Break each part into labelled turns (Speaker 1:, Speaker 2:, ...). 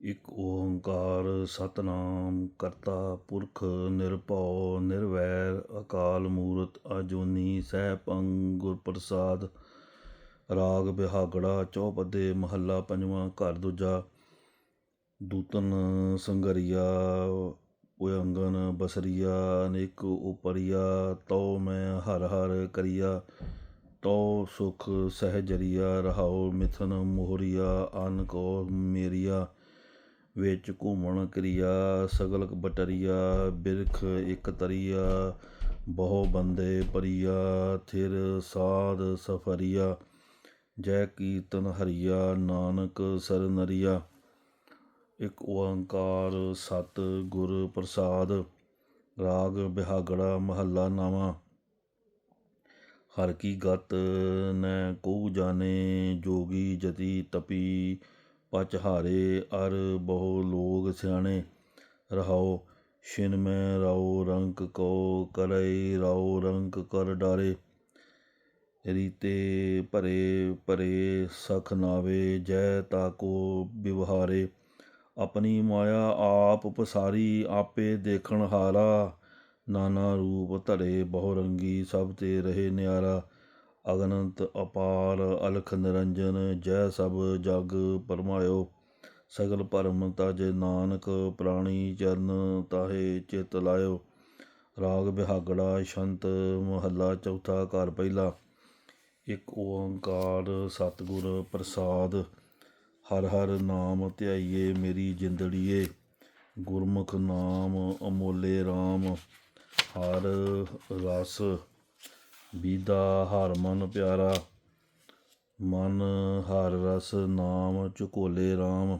Speaker 1: ਇੱਕ ਓੰਕਾਰ ਸਤਨਾਮ ਕਰਤਾ ਪੁਰਖ ਨਿਰਭਉ ਨਿਰਵੈਰ ਅਕਾਲ ਮੂਰਤ ਅਜੂਨੀ ਸੈਭੰ ਗੁਰ ਪ੍ਰਸਾਦ। ਰਾਗ ਬਿਹਾਗੜਾ ਚੌਪਦੇ ਮਹੱਲਾ ਪੰਜਵਾਂ ਘਰ ਦੂਜਾ। ਦੂਤਨ ਸੰਗਰੀਆ ਉਯੰਗਨ ਬਸਰੀਆ ਅਨੇਕ ਉਪਰੀਆ ਤਉ ਮੈਂ ਹਰ ਹਰ ਕਰੀਆ। ਤਉ ਸੁਖ ਸਹਿਜਰੀਆ ਰਹਾਉ ਮਿਥਨ ਮੋਹਰੀਆ ਅਨ ਕੋ ਮੇਰੀਆ। ਵਿੱਚ ਘੁੰਮਣ ਕਰੀਆ ਸਗਲ ਬਟਰੀਆ, ਬਿਰਖ ਇਕ ਤਰੀਆ, ਬਹੁ ਬੰਦੇ ਪਰੀਆ, ਥਿਰ ਸਾਧ ਸਫਰੀਆ, ਜੈ ਕੀਰਤਨ ਹਰੀਆ, ਨਾਨਕ ਸਰਨਰੀਆ ਇਕ ਓੰਕਾਰ ਸਤ ਗੁਰ ਪ੍ਰਸਾਦ, ਰਾਗ ਬਿਹਾਗੜਾ ਮਹੱਲਾ ਨਾਵਾਂ। ਹਰ ਕੀ ਗਤ ਨੈ ਕੋ ਜਾਣੇ, ਜੋਗੀ ਜਤੀ ਤਪੀ ਪਚਹਾਰੇ ਅਰ ਬਹੁ ਲੋਗ ਸਿਆਣੇ। ਰਹਾਓ, ਛਿਨ ਮੈਂ ਰਾਉ ਰੰਕ ਕੋ ਕਰੈ ਰਾਉ ਰੰਕ ਕਰ ਡਾਰੇ। ਰੀਤੇ ਭਰੇ ਭਰੇ ਸਖ ਨਾਵੇ, ਜੈ ਤਾਕੋ ਵਿਵਹਾਰੇ ਆਪਣੀ ਮਾਇਆ ਆਪ ਪਸਾਰੀ, ਆਪੇ ਦੇਖਣ ਹਾਰਾ। ਨਾਨਾ ਰੂਪ ਧਰੇ ਬਹੁ ਰੰਗੀ, ਸਭ ਤੇ ਰਹੇ ਨਿਆਰਾ। ਅਗਨੰਤ ਅਪਾਰ ਅਲਖ ਨਿਰੰਜਨ, ਜੈ ਸਭ ਜਗ ਪਰਮਾਇਓ। ਸਗਲ ਭਰਮ ਤਜ ਨਾਨਕ, ਪ੍ਰਾਣੀ ਚਰਨ ਤਾਹੇ ਚਿਤ ਲਾਇਓ। ਰਾਗ ਬਿਹਾਗੜਾ ਸ਼ੰਤ ਮਹੱਲਾ ਚੌਥਾ ਘਰ ਪਹਿਲਾ। ਇੱਕ ਓੰਕਾਰ ਸਤਿਗੁਰ ਪ੍ਰਸਾਦ। ਹਰ ਹਰ ਨਾਮ ਧਿਆਈਏ ਮੇਰੀ ਜਿੰਦੜੀਏ। ਗੁਰਮੁਖ ਨਾਮ ਅਮੋਲੇ RAM ਹਰ ਰਸ ਬੀਦਾ ਹਰ ਮਨ ਪਿਆਰਾ, ਮਨ ਹਰ ਰਸ ਨਾਮ ਚੁਕੋਲੇ RAM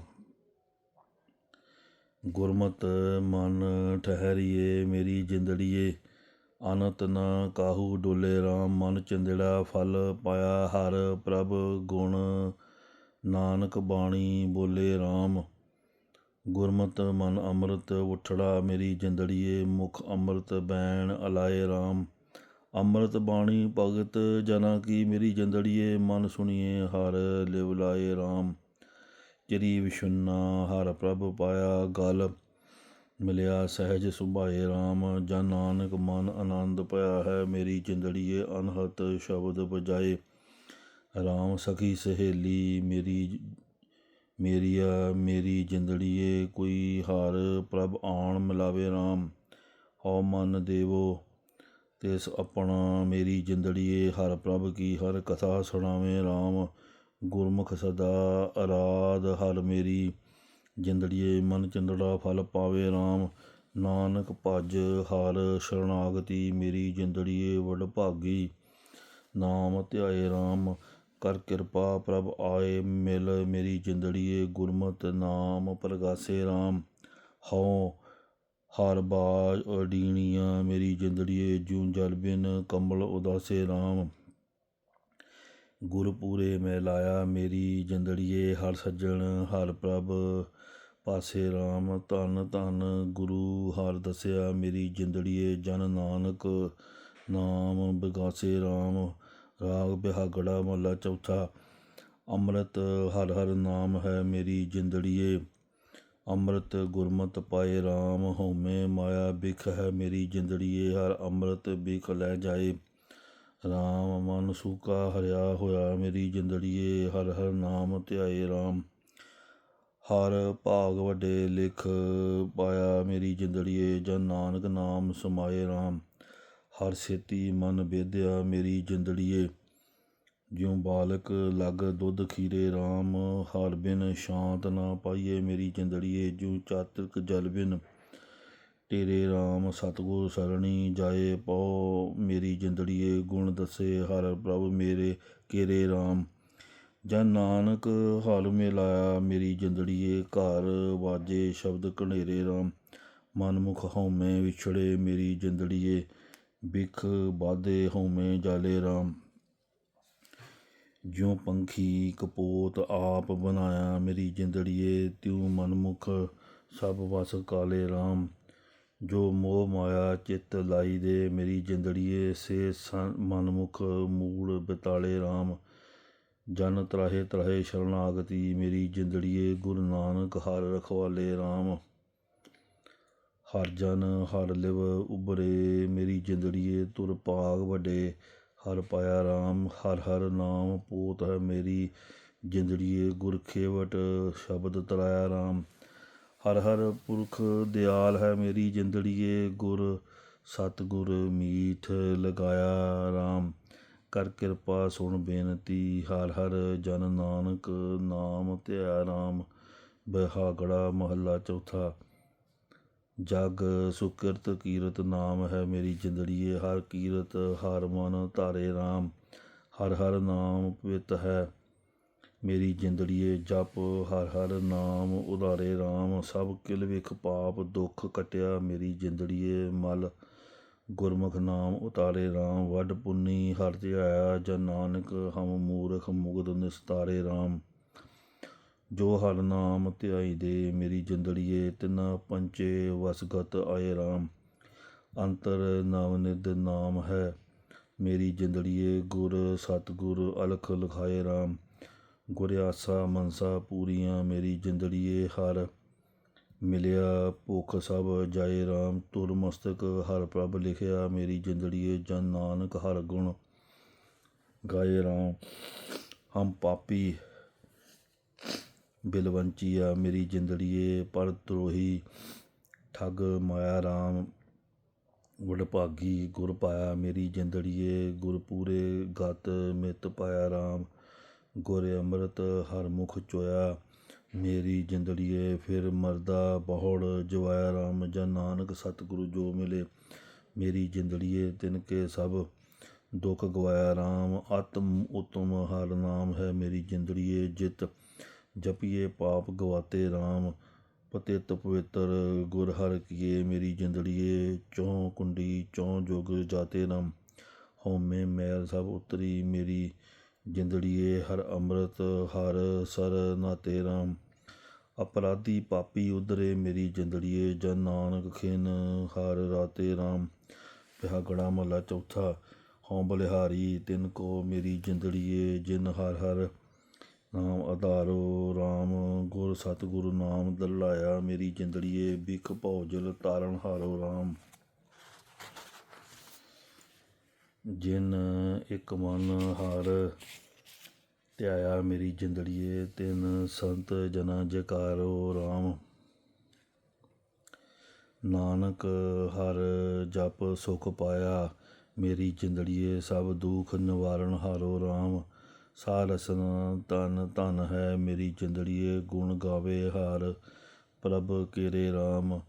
Speaker 1: ਗੁਰਮਤ ਮਨ ਠਹਿਰੀਏ ਮੇਰੀ ਜਿੰਦੜੀਏ ਅਨਤ ਨ ਕਾਹੂ ਡੋਲੇ RAM ਮਨ ਚਿੰਦੜਾ ਫਲ ਪਾਇਆ ਹਰ ਪ੍ਰਭ ਗੁਣ, ਨਾਨਕ ਬਾਣੀ ਬੋਲੇ RAM ਗੁਰਮਤ ਮਨ ਅੰਮ੍ਰਿਤ ਉਠੜਾ ਮੇਰੀ ਜਿੰਦੜੀਏ, ਮੁਖ ਅੰਮ੍ਰਿਤ ਬੈਣ ਅਲਾਏ RAM ਅੰਮ੍ਰਿਤ ਬਾਣੀ ਭਗਤ ਜਨਾ ਕੀ ਮੇਰੀ ਜਿੰਦੜੀਏ, ਮਨ ਸੁਣੀਏ ਹਰ ਲਿਵ ਲਾਏ RAM ਚਰੀ ਵਿਸ਼ੁੰਨਾ ਹਰ ਪ੍ਰਭ ਪਾਇਆ ਗਲ। ਮਿਲਿਆ ਸਹਿਜ ਸੁਭਾਏ RAM ਜਨ ਨਾਨਕ ਮਨ ਆਨੰਦ ਪਿਆ ਹੈ ਮੇਰੀ ਜਿੰਦੜੀਏ ਅਨਹਤ ਸ਼ਬਦ ਬਜਾਏ RAM ਸਖੀ ਸਹੇਲੀ ਮੇਰੀ, ਮੇਰੀਆ ਮੇਰੀ ਜਿੰਦੜੀਏ, ਕੋਈ ਹਰ ਪ੍ਰਭ ਆਣ ਮਿਲਾਵੇ RAM ਹਉ ਮਨ ਦੇਵੋ ਤਿਸ ਆਪਣਾ ਮੇਰੀ ਜਿੰਦੜੀਏ ਹਰ ਪ੍ਰਭ ਕੀ ਹਰ ਕਥਾ ਸੁਣਾਵੇ RAM ਗੁਰਮੁਖ ਸਦਾ ਅਰਾਧ, ਹਰ ਮੇਰੀ ਜਿੰਦੜੀਏ ਮਨ ਚੰਦੜਾ ਫਲ ਪਾਵੇ RAM ਨਾਨਕ ਭਜ, ਹਰ ਸ਼ਰਨਾਗਤੀ ਮੇਰੀ ਜਿੰਦੜੀਏ ਵਡ ਭਾਗੀ। ਨਾਮ ਧਿਆਏ RAM ਕਰ ਕਿਰਪਾ ਪ੍ਰਭ ਆਏ ਮਿਲ। ਮੇਰੀ ਜਿੰਦੜੀਏ ਗੁਰਮਤਿ ਨਾਮ ਪ੍ਰਗਾਸੇ RAM ਹਉ ਹਰ ਬਾਜ ਅਡੀਣੀਆਂ ਮੇਰੀ ਜਿੰਦੜੀਏ ਜੂੰ ਜਲ ਬਿਨ ਕੰਬਲ ਉਦਾਸੇ RAM ਗੁਰਪੂਰੇ ਮੈਂ ਲਾਇਆ, ਮੇਰੀ ਜਿੰਦੜੀਏ ਹਰ ਸੱਜਣ, ਹਰ ਪ੍ਰਭ ਪਾਸੇ RAM ਧੰਨ ਧੰਨ ਗੁਰੂ ਹਰ ਦਸਿਆ, ਮੇਰੀ ਜਿੰਦੜੀਏ ਜਨ ਨਾਨਕ ਨਾਮ ਬਿਗਾਸੇ RAM ਰਾਗ ਬਿਹਾਗੜਾ ਮਹਲਾ ਚੌਥਾ, ਅੰਮ੍ਰਿਤ ਹਰ ਹਰ ਨਾਮ ਹੈ ਮੇਰੀ ਜਿੰਦੜੀਏ। ਅੰਮ੍ਰਿਤ ਗੁਰਮਤਿ ਪਾਏ RAM ਹਉਮੈ ਮਾਇਆ ਬਿਖ ਹੈ ਮੇਰੀ ਜਿੰਦੜੀਏ, ਹਰ ਅੰਮ੍ਰਿਤ ਬਿਖ ਲੈ ਜਾਏ। RAM ਮਨ ਸੂਕਾ ਹਰਿਆ ਹੋਇਆ ਮੇਰੀ ਜਿੰਦੜੀਏ, ਹਰ ਹਰ ਨਾਮ ਧਿਆਏ RAM ਹਰ ਭਾਗ ਵੱਡੇ ਲਿਖ ਪਾਇਆ ਮੇਰੀ ਜਿੰਦੜੀਏ, ਜਨ ਨਾਨਕ ਨਾਮ ਸਮਾਏ RAM ਹਰ ਛੇਤੀ ਮਨ ਬੇਦਿਆ ਮੇਰੀ ਜਿੰਦੜੀਏ। ਜਿਉ ਬਾਲਕ ਲਗ ਦੁੱਧ ਖੀਰੇ RAM ਹਰ ਬਿਨ ਸ਼ਾਂਤ ਨਾ ਪਾਈਏ ਮੇਰੀ ਜਿੰਦੜੀਏ ਜਿਉ ਚਾਤ੍ਰਿਕ ਜਲ ਬਿਨ ਤੇਰੇ RAM ਸਤਗੁਰ ਸਰਣੀ ਜਾਏ ਪਉ ਮੇਰੀ ਜਿੰਦੜੀਏ ਗੁਣ ਦੱਸੇ ਹਰ ਪ੍ਰਭ ਮੇਰੇ ਕੇਰੇ RAM ਜਨ ਨਾਨਕ ਹਲ ਮਿਲਾਇਆ ਮੇਰੀ ਜਿੰਦੜੀਏ ਘਰ ਵਾਜੇ ਸ਼ਬਦ ਕਨੇਰੇ RAM ਮਨਮੁਖ ਹਉਮੈ ਵਿਛੜੇ ਮੇਰੀ ਜਿੰਦੜੀਏ ਬਿਖ ਬਾਦੇ ਹਉਮੈ ਜਾਲੇ RAM ਜਿਉਂ ਪੰਖੀ ਕਪੋਤ ਆਪ ਬਣਾਇਆ ਮੇਰੀ ਜਿੰਦੜੀਏ, ਤਿਉ ਮਨਮੁਖ ਸਭ ਵਸ ਕਾਲੇ RAM ਜੋ ਮੋਹ ਮਾਇਆ ਚਿੱਤ ਲਾਈ ਦੇ ਮੇਰੀ ਜਿੰਦੜੀਏ, ਸੇ ਮਨਮੁਖ ਮੂੜ ਬਿਤਾਲੇ RAM ਜਨ ਤਰਾਹੇ ਤਰਾਹੇ ਸ਼ਰਨਾਗਤੀ ਮੇਰੀ ਜਿੰਦੜੀਏ, ਗੁਰੂ ਨਾਨਕ ਹਰ ਰਖਵਾਲੇ RAM ਹਰ ਜਨ ਹਰ ਲਿਵ ਉਬਰੇ ਮੇਰੀ ਜਿੰਦੜੀਏ, ਤੁਰ ਭਾਗ ਵੱਡੇ ਹਰ ਪਾਇਆ RAM ਹਰ ਹਰ ਨਾਮ, ਪੋਤ ਹੈ ਮੇਰੀ, ਜਿੰਦੜੀਏ ਗੁਰ ਖੇਵਟ, ਸ਼ਬਦ ਤਰਾਇਆ RAM ਹਰ ਹਰ ਪੁਰਖ ਦਿਆਲ ਹੈ ਮੇਰੀ, ਜਿੰਦੜੀਏ ਗੁਰ ਸਤਿਗੁਰ ਮੀਠ ਲਗਾਇਆ RAM ਕਰ ਕਿਰਪਾ ਸੁਣ ਬੇਨਤੀ, ਹਰ ਹਰ ਜਨ ਨਾਨਕ ਨਾਮ ਧਿਆ RAM ਬਹਾਗੜਾ ਮਹੱਲਾ ਚੌਥਾ। ਜਗ ਸੁਕਿਰਤ ਕੀਰਤ ਨਾਮ ਹੈ ਮੇਰੀ ਜਿੰਦੜੀਏ, ਹਰ ਕੀਰਤ ਹਰ ਮਨ ਧਾਰੇ RAM ਹਰ ਹਰ ਨਾਮ ਪਵਿੱਤ ਹੈ ਮੇਰੀ ਜਿੰਦੜੀਏ, ਜਪ ਹਰ ਹਰ ਨਾਮ ਉਧਾਰੇ RAM ਸਭ ਕਿਲ ਵਿਖ ਪਾਪ ਦੁੱਖ ਕਟਿਆ ਮੇਰੀ ਜਿੰਦੜੀਏ, ਮਲ ਗੁਰਮੁਖ ਨਾਮ ਉਤਾਰੇ RAM ਵੱਡ ਪੁੰਨੀ ਹਰ ਧਿਆਇਆ, ਜਨ ਨਾਨਕ ਹਮ ਮੂਰਖ ਮੁਗਦ ਨਿਸਤਾਰੇ RAM ਜੋ ਹਰ ਨਾਮ ਧਿਆਈ ਦੇ, ਮੇਰੀ ਜਿੰਦੜੀਏ, ਤਿਨਾ ਪੰਚੇ ਵਸਗਤ ਆਏ ਰਾਮ। ਅੰਤਰ ਨਵਨਿਧ ਨਾਮ ਹੈ, ਮੇਰੀ ਜਿੰਦੜੀਏ, ਗੁਰ ਸਤਗੁਰ ਅਲਖ ਲਖਾਏ ਰਾਮ। ਗੁਰ ਆਸਾ ਮਨਸਾ ਪੂਰੀਆਂ, ਮੇਰੀ ਜਿੰਦੜੀਏ, ਹਰ ਮਿਲਿਆ ਭੁਖ ਸਭ ਜਾਏ RAM ਤੁਰ ਮਸਤਕ ਹਰ ਪ੍ਰਭ ਲਿਖਿਆ, ਮੇਰੀ ਜਿੰਦੜੀਏ, ਜਨ ਨਾਨਕ ਹਰ ਗੁਣ ਗਾਏ RAM ਹਮ ਪਾਪੀ ਬਿਲਵੰਚੀਆ ਮੇਰੀ ਜਿੰਦੜੀਏ ਪਰ ਠੱਗ ਮਾਇਆ ਰਾਮ ਵਡਭਾਗੀ ਗੁਰ ਪਾਇਆ, ਮੇਰੀ ਜਿੰਦੜੀਏ, ਗੁਰ ਪੂਰੇ ਗਤ ਮਿਤ ਪਾਇਆ RAM ਗੁਰ ਅੰਮ੍ਰਿਤ ਹਰ ਮੁਖ ਚੋਇਆ, ਮੇਰੀ ਜਿੰਦੜੀਏ, ਫਿਰ ਮਰਦਾ ਬਹੁੜ ਜਵਾਇਆ RAM ਜਨ ਨਾਨਕ ਸਤਿਗੁਰੂ ਜੋ ਮਿਲੇ, ਮੇਰੀ ਜਿੰਦੜੀਏ, ਤਿਨ ਕੇ ਸਭ ਦੁੱਖ ਗਵਾਇਆ RAM ਆਤਮ ਉਤਮ ਹਰ ਨਾਮ ਹੈ ਮੇਰੀ ਜਿੰਦੜੀਏ, ਜਿਤ ਜਪੀਏ ਪਾਪ ਗਵਾਤੇ ਰਾਮ ਪਤਿਤ ਪਵਿੱਤਰ ਗੁਰ ਹਰ ਕੀਏ, ਮੇਰੀ ਜਿੰਦੜੀਏ ਚੌ ਕੁੰਡੀ ਚੋਂ ਜੁਗ ਜਾਤੇ ਰਾਮ ਹਉਮੈ ਮੈਲ ਸਭ ਉਤਰੀ, ਮੇਰੀ ਜਿੰਦੜੀਏ ਹਰ ਅੰਮ੍ਰਿਤ ਹਰ ਸਰ ਨਾਤੇ ਰਾਮ। ਅਪਰਾਧੀ ਪਾਪੀ ਉਧਰੇ, ਮੇਰੀ ਜਿੰਦੜੀਏ ਜਨ ਨਾਨਕ ਖਿਨ ਹਰ ਰਾਤੇ ਰਾਮ। ਪਿਹਾਗੜਾ ਮਹਲਾ ਚੌਥਾ, ਹਉ ਬਲਿਹਾਰੀ ਤਿਨ ਕੋ, ਮੇਰੀ ਜਿੰਦੜੀਏ ਜਿਨ ਹਰ ਹਰ ਨਾਮ ਆਧਾਰੋ RAM ਗੁਰ, ਸਤਿਗੁਰੂ, ਨਾਮ ਦਲਾਇਆ, ਮੇਰੀ ਜਿੰਦੜੀਏ ਬਿਖ ਭੌਜਲ ਤਾਰਨ ਹਾਰੋ RAM ਜਿਨ ਇੱਕ ਮਨ ਹਰ ਧਿਆਇਆ ਮੇਰੀ ਜਿੰਦੜੀਏ, ਤਿਨ ਸੰਤ ਜਨਾ ਜਕਾਰੋ RAM ਨਾਨਕ ਹਰ ਜਪ ਸੁਖ ਪਾਇਆ, ਮੇਰੀ ਜਿੰਦੜੀਏ, ਸਭ ਦੁਖ ਨਿਵਾਰਨ ਹਾਰੋ RAM ਸਾਹ ਰਸਨ ਤਨ ਧਨ ਹੈ ਮੇਰੀ ਜਿੰਦੜੀਏ, ਗੁਣ ਗਾਵੇ ਹਰ। ਪ੍ਰਭ ਕੇਰੇ RAM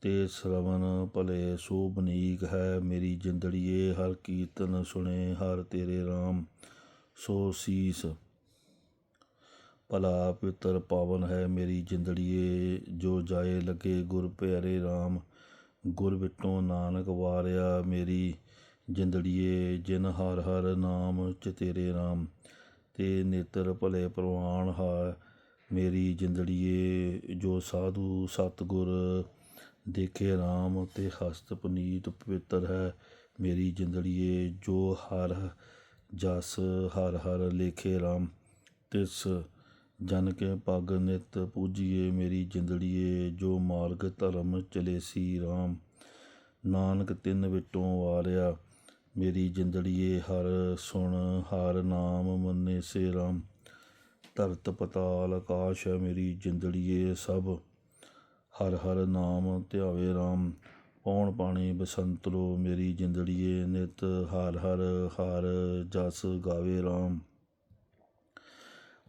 Speaker 1: ਤੇ ਸ਼ਰਵਨ ਭਲੇ, ਸੋ ਬਨੀਕ ਹੈ ਮੇਰੀ ਜਿੰਦੜੀਏ, ਹਰ ਕੀਰਤਨ ਸੁਣੇ ਹਰ ਤੇਰੇ RAM ਸੋ ਸੀਸ, ਭਲਾ ਪਿਤਰ ਪਾਵਨ ਹੈ ਮੇਰੀ ਜਿੰਦੜੀਏ, ਜੋ ਜਾਏ ਲੱਗੇ ਗੁਰ ਪਿਆਰੇ RAM ਗੁਰ ਵਿਟੋਂ ਨਾਨਕ ਵਾਰਿਆ ਮੇਰੀ ਜਿੰਦੜੀਏ, ਜਿਨ ਹਰ ਹਰ ਨਾਮ ਚ ਤੇਰੇ RAM ਤੇ ਨੇਤਰ ਭਲੇ ਪ੍ਰਵਾਨ ਹੈ ਮੇਰੀ ਜਿੰਦੜੀਏ, ਜੋ ਸਾਧੂ ਸਤਗੁਰ ਦੇਖੇ RAM ਤੇ ਹਸਤ ਪਨੀਤ ਪਵਿੱਤਰ ਹੈ। ਮੇਰੀ ਜਿੰਦੜੀਏ, ਜੋ ਹਰ ਜਸ ਹਰ ਹਰ ਲੇਖੇ RAM ਤਿਸ ਜਨ ਕੇ ਪਗ ਨਿਤ ਪੂਜੀਏ। ਮੇਰੀ ਜਿੰਦੜੀਏ, ਜੋ ਮਾਰਗ ਧਰਮ ਚਲੇ ਸੀ RAM ਨਾਨਕ ਤਿੰਨ ਵਿਟੋਂ ਵਾਰਿਆ। ਮੇਰੀ ਜਿੰਦੜੀਏ ਹਰ ਸੁਣ, ਹਰ ਨਾਮ ਮੰਨੇ ਸੇ ਰਾਮ ਧਰਤ ਪਤਾਲ ਆਕਾਸ਼ ਹੈ ਮੇਰੀ ਜਿੰਦੜੀਏ ਸਭ। ਹਰ ਹਰ ਨਾਮ ਧਿਆਵੇ ਰਾਮ। ਪੌਣ ਪਾਣੀ ਬਸੰਤਰੋ ਮੇਰੀ ਜਿੰਦੜੀਏ ਨਿਤ। ਹਰ ਹਰ ਹਰ ਜਸ ਗਾਵੇ ਰਾਮ।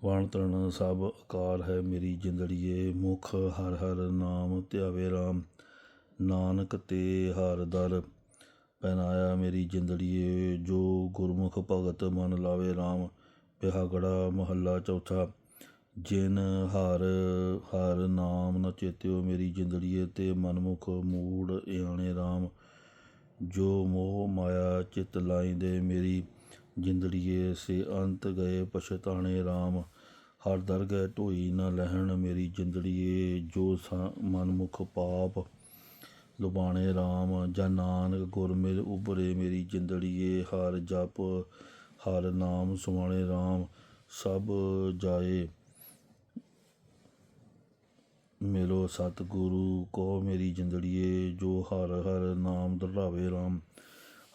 Speaker 1: ਵਣ ਤਣ ਸਭ ਅਕਾਰ ਹੈ ਮੇਰੀ ਜਿੰਦੜੀਏ। ਮੁਖ ਹਰ ਹਰ ਨਾਮ ਧਿਆਵੇ ਰਾਮ। ਨਾਨਕ ਤੇ ਹਰ ਦਰ। ਪਹਿਨਾਇਆ ਮੇਰੀ ਜਿੰਦੜੀਏ, ਜੋ ਗੁਰਮੁਖ ਭਗਤ ਮਨ ਲਾਵੇ RAM ਪਿਹਾਗੜਾ ਮਹੱਲਾ ਚੌਥਾ। ਜਿਨ ਹਰ ਹਰ ਨਾਮ ਨ ਚੇਤਿਓ ਮੇਰੀ ਜਿੰਦੜੀਏ, ਤੇ ਮਨਮੁਖ ਮੂੜ ਇਆਣੇ RAM ਜੋ ਮੋਹ ਮਾਇਆ ਚਿਤ ਲਾਈਂਦੇ ਮੇਰੀ ਜਿੰਦੜੀਏ, ਸੇ ਅੰਤ ਗਏ ਪਛਤਾਣੇ RAM ਹਰ ਦਰਗਹਿ ਢੋਈ ਨ ਲਹਿਣ ਮੇਰੀ ਜਿੰਦੜੀਏ, ਜੋ ਮਨਮੁਖ ਪਾਪ ਲੁਬਾਣੇ RAM ਜਾਂ ਨਾਨਕ ਗੁਰ ਮਿਲ ਉਬਰੇ ਮੇਰੀ ਜਿੰਦੜੀਏ, ਹਰ ਜਪ, ਹਰ ਨਾਮ ਸੁਆਣੇ RAM ਸਭ ਜਾਏ। ਮਿਲੋ ਸਤਿਗੁਰੂ ਕੋ ਮੇਰੀ ਜਿੰਦੜੀਏ, ਜੋ ਹਰ ਹਰ ਨਾਮ ਦਰੜਾਵੇ RAM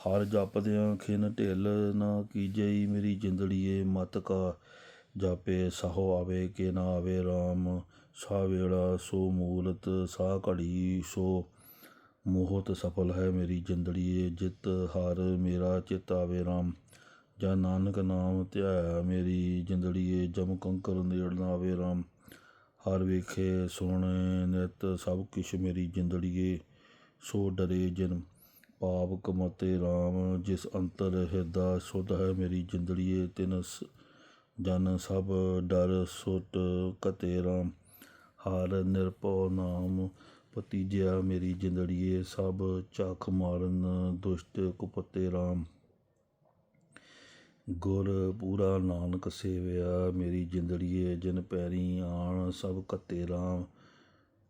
Speaker 1: ਹਰ ਜਪਦਿਆਂ ਖਿਨ ਢਿੱਲ ਨਾ ਕੀਜਈ ਮੇਰੀ ਜਿੰਦੜੀਏ, ਮਤ ਕਾ ਜਾਪੇ ਸਹੋ ਆਵੇ ਕਿ ਨਾ ਆਵੇ RAM ਸਾ ਵੇਲਾ ਸੋ ਮੂਲਤ, ਸਾ ਘੜੀ ਸੋ ਮੋਹਤ ਸਫਲ ਹੈ ਮੇਰੀ ਜਿੰਦੜੀਏ, ਜਿਤ ਹਾਰ ਮੇਰਾ ਚਿਤ ਆਵੇ ਰਾਮ। ਜਾਂ ਨਾਨਕ ਨਾਮ ਧਿਆਇਆ ਮੇਰੀ ਜਿੰਦੜੀਏ, ਜਮ ਕੰਕਰ ਨੇੜ ਨਾ ਆਵੇ RAM ਹਰ ਵੇਖੇ, ਸੁਣੇ, ਨਿਤ ਸਭ ਕਿਛ ਮੇਰੀ ਜਿੰਦੜੀਏ, ਸੋ ਡਰੇ ਜਿਨ ਪਾਪ ਕਮਤੇ RAM ਜਿਸ ਅੰਤਰ ਹਿਰਦਾ ਸੁਧ ਹੈ ਮੇਰੀ ਜਿੰਦੜੀਏ, ਤਿਨ ਸ- ਜਨ ਸਭ ਡਰ ਸੁਤ ਕਤੇ RAM ਹਾਰ ਨਿਰਭਉ ਨਾਮ ਭਤੀਜਿਆ ਮੇਰੀ ਜਿੰਦੜੀਏ, ਸਭ ਝਾਕ ਮਾਰਨ ਦੁਸ਼ਟ ਕੁਪਤੇ RAM ਗੁਰ ਪੂਰਾ ਨਾਨਕ ਸੇਵਿਆ, ਮੇਰੀ ਜਿੰਦੜੀਏ, ਜਿਨ ਪੈਰੀ ਆਣ ਸਭ ਕੱਤੇ RAM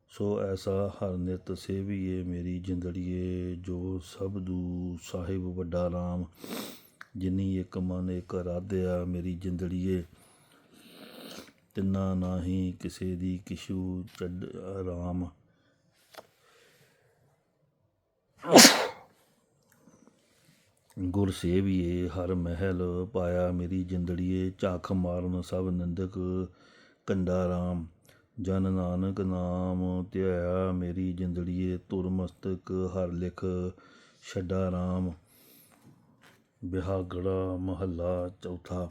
Speaker 1: ਸੋ ਐਸਾ ਹਰ ਨਿਤ ਸੇਵੀਏ, ਮੇਰੀ ਜਿੰਦੜੀਏ, ਜੋ ਸਭ ਦੂ ਸਾਹਿਬ ਵੱਡਾ RAM ਜਿਨੀ ਇੱਕ ਮਨ ਇੱਕ ਰਾਧਿਆ, ਮੇਰੀ ਜਿੰਦੜੀਏ। ਤਿੰਨਾ ਨਾਹੀ ਕਿਸੇ ਦੀ ਕਿਛੂ ਚੱਡ RAM ਗੁਰ ਸੇਵੀਏ, ਹਰ ਮਹਿਲ ਪਾਇਆ ਮੇਰੀ ਜਿੰਦੜੀਏ, ਝਾਖ ਮਾਰਨ ਸਭ ਨਿੰਦਕ ਕੰਡਾ ਰਾਮ। ਜਨ ਨਾਨਕ ਨਾਮ ਧਿਆਇਆ ਮੇਰੀ ਜਿੰਦੜੀਏ ਤੁਰ ਮਸਤਕ ਹਰ ਲਿਖ ਛੱਡਾ ਰਾਮ। ਬਿਹਾਗੜਾ ਮਹੱਲਾ ਚੌਥਾ।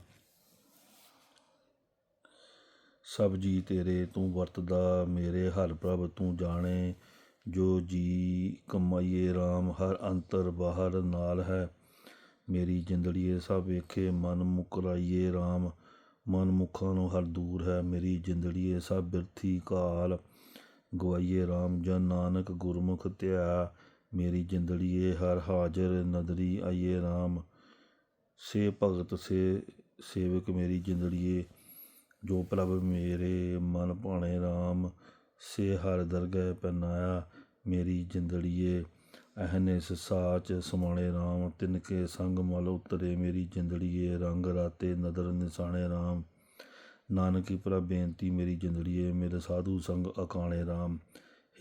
Speaker 1: ਸਭ ਜੀ ਤੇਰੇ ਤੂੰ ਵਰਤਦਾ, ਮੇਰੇ ਹਰ ਪ੍ਰਭ ਤੂੰ ਜਾਣੇ। ਜੋ ਜੀ ਕਮਾਈਏ ਰਾਮ, ਹਰ ਅੰਤਰ ਬਾਹਰ ਨਾਲ ਹੈ। ਮੇਰੀ ਜਿੰਦੜੀਏ ਸਭ ਵੇਖੇ, ਮਨ ਮੁਕਰਾਈਏ RAM ਮਨ ਮੁਖਾਂ ਨੂੰ ਹਰ ਦੂਰ ਹੈ। ਮੇਰੀ ਜਿੰਦੜੀਏ ਸਭ ਬਿਰਥੀ ਕਾਲ ਗਵਾਈਏ RAM ਜਨ ਨਾਨਕ ਗੁਰਮੁਖ ਧਿਆ। ਮੇਰੀ ਜਿੰਦੜੀਏ ਹਰ ਹਾਜ਼ਰ ਨਦਰੀ ਆਈਏ RAM ਸੇ ਭਗਤ, ਸੇ ਸੇਵਕ ਮੇਰੀ ਜਿੰਦੜੀਏ। ਜੋ ਪ੍ਰਭ ਮੇਰੇ ਮਨ ਭਾਣੇ RAM ਸੇ ਹਰ ਦਰਗਹਿ ਪਨਾਇਆ ਮੇਰੀ ਜਿੰਦੜੀਏ ਅਹਨਿਸ ਸਾਚ ਸਮਾਣੇ RAM ਤਿਨਕੇ ਸੰਗ ਮਲ ਉਤਰੇ, ਮੇਰੀ ਜਿੰਦੜੀਏ, ਰੰਗ ਰਾਤੇ ਨਦਰ ਨਿਸਾਣੇ RAM ਨਾਨਕੀ ਪ੍ਰਭ ਬੇਨਤੀ, ਮੇਰੀ ਜਿੰਦੜੀਏ, ਮੇਰੇ ਸਾਧੂ ਸੰਗ ਅਕਾਣੇ RAM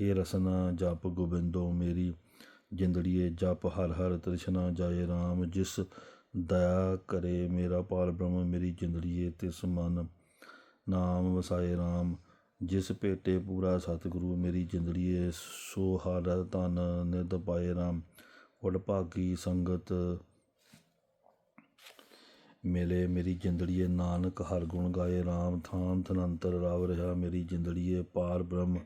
Speaker 1: ਹੇ ਰਸਨਾ, ਜਪ ਗੋਬਿੰਦੋ ਮੇਰੀ ਜਿੰਦੜੀਏ, ਜਪ ਹਰ ਹਰ ਤ੍ਰਿਸ਼ਨਾ ਜਾਏ RAM ਜਿਸ ਦਇਆ ਕਰੇ ਮੇਰਾ ਪਾਲ ਬ੍ਰਹਮ, ਮੇਰੀ ਜਿੰਦੜੀਏ ਤਿਸ ਮਨ ਨਾਮ ਵਸਾਏ RAM ਜਿਸ ਭੇਟੇ ਪੂਰਾ ਸਤਿਗੁਰੂ, ਮੇਰੀ ਜਿੰਦੜੀਏ ਸੋ ਹਰ ਧਨ ਨਿਦ ਪਾਏ ਰਾਮ। ਵਡ ਭਾਗੀ ਸੰਗਤ ਮੇਲੇ, ਮੇਰੀ ਜਿੰਦੜੀਏ ਨਾਨਕ ਹਰ ਗੁਣ ਗਾਏ RAM ਥਾਨ ਤਨੰਤਰ ਰਾਵ ਰਿਹਾ, ਮੇਰੀ ਜਿੰਦੜੀਏ ਪਾਰ ਬ੍ਰਹਮ।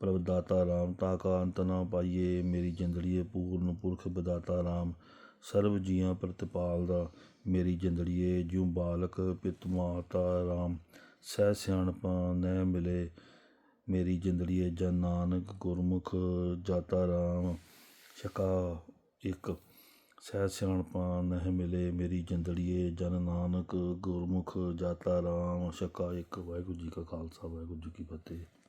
Speaker 1: ਪ੍ਰਭ ਦਾਤਾ RAM ਤਾ ਕਾ ਅੰਤ ਨਾ ਪਾਈਏ, ਮੇਰੀ ਜਿੰਦੜੀਏ ਪੂਰਨ ਪੁਰਖ ਬਦਾਤਾ RAM ਸਰਬ ਜੀਆਂ ਪ੍ਰਤਪਾਲ ਦਾ, ਮੇਰੀ ਜਿੰਦੜੀਏ ਜਿਉ ਬਾਲਕ ਪਿਤ ਮਾਤਾ RAM ਸਹਿ ਸਿਆਣਪਾਂ ਨਹਿ ਮਿਲੇ, ਮੇਰੀ ਜਿੰਦੜੀਏ ਜਨ ਨਾਨਕ ਗੁਰਮੁਖ ਜਾਤਾ RAM ਛਕਾ ਇੱਕ। ਸਹਿ ਸਿਆਣਪਾ ਨਹਿ ਮਿਲੇ, ਮੇਰੀ ਜਿੰਦੜੀਏ ਜਨ ਨਾਨਕ ਗੁਰਮੁਖ ਜਾਤਾ RAM ਛਕਾ ਇੱਕ। ਵਾਹਿਗੁਰੂ ਜੀ ਕਾ ਖਾਲਸਾ, ਵਾਹਿਗੁਰੂ ਜੀ ਕੀ ਫਤਿਹ।